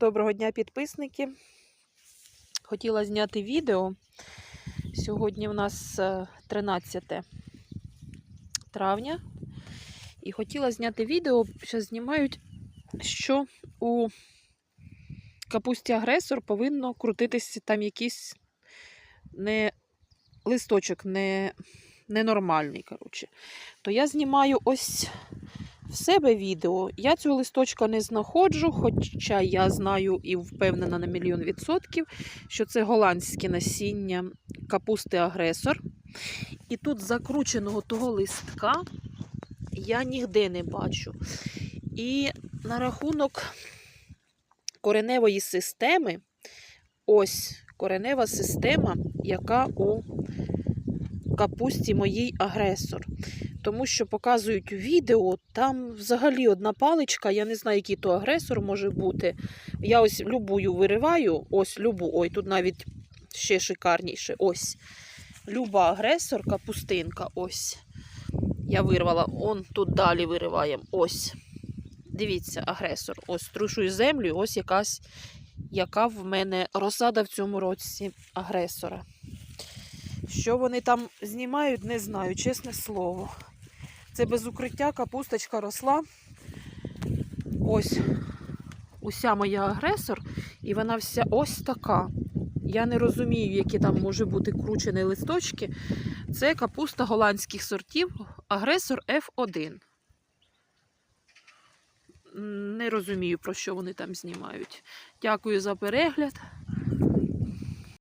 Доброго дня, підписники. Хотіла зняти відео. Сьогодні в нас е, 13 травня. І хотіла зняти відео, що знімають, що у капусті агресор повинно крутитися там якийсь не листочок не, ненормальний. Коротше. То я знімаю ось себе відео. Я цього листочка не знаходжу, хоча я знаю і впевнена на мільйон відсотків, що це голландське насіння капусти агресор. І тут закрученого того листка я ніде не бачу. І на рахунок кореневої системи, ось коренева система, яка у капусті моїй агресор. Тому що показують відео, там взагалі одна паличка, я не знаю, який то агресор може бути. Я ось любую вириваю, ось любу, ой, тут навіть ще шикарніше. Ось. Люба агресор, капустинка, ось. Я вирвала, он тут далі вириваємо. Ось. Дивіться, агресор. Ось струшую землю, ось якась, яка в мене розсада в цьому році агресора. Що вони там знімають, не знаю, чесне слово. Це без укриття капусточка росла. Ось уся моя агресор, і вона вся ось така. Я не розумію, які там може бути кручені листочки. Це капуста голландських сортів, агресор F1. Не розумію, про що вони там знімають. Дякую за перегляд.